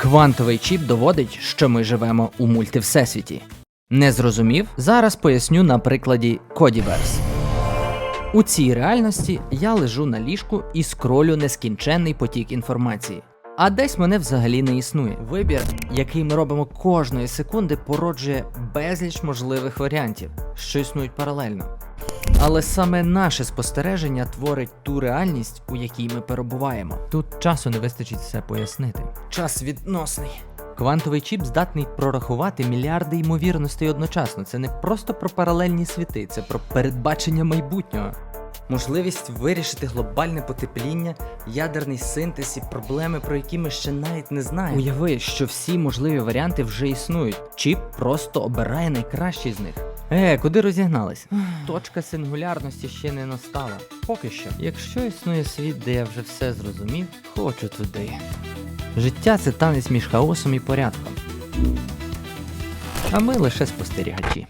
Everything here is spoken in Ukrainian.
Квантовий чіп доводить, що ми живемо у мультивсесвіті. Не зрозумів? Зараз поясню на прикладі Кодіверс. У цій реальності я лежу на ліжку і скролю нескінченний потік інформації. А десь мене взагалі не існує. Вибір, який ми робимо кожної секунди, породжує безліч можливих варіантів, що існують паралельно. Але саме наше спостереження творить ту реальність, у якій ми перебуваємо. Тут часу не вистачить все пояснити. Час відносний. Квантовий чіп здатний прорахувати мільярди ймовірностей одночасно. Це не просто про паралельні світи, це про передбачення майбутнього. Можливість вирішити глобальне потепління, ядерний синтез і проблеми, про які ми ще навіть не знаємо. Уяви, що всі можливі варіанти вже існують. Чіп просто обирає найкращий з них. Е, куди розігнались? Точка сингулярності ще не настала. Поки що. Якщо існує світ, де я вже все зрозумів, хочу туди. Життя це танець між хаосом і порядком. А ми лише спостерігачі.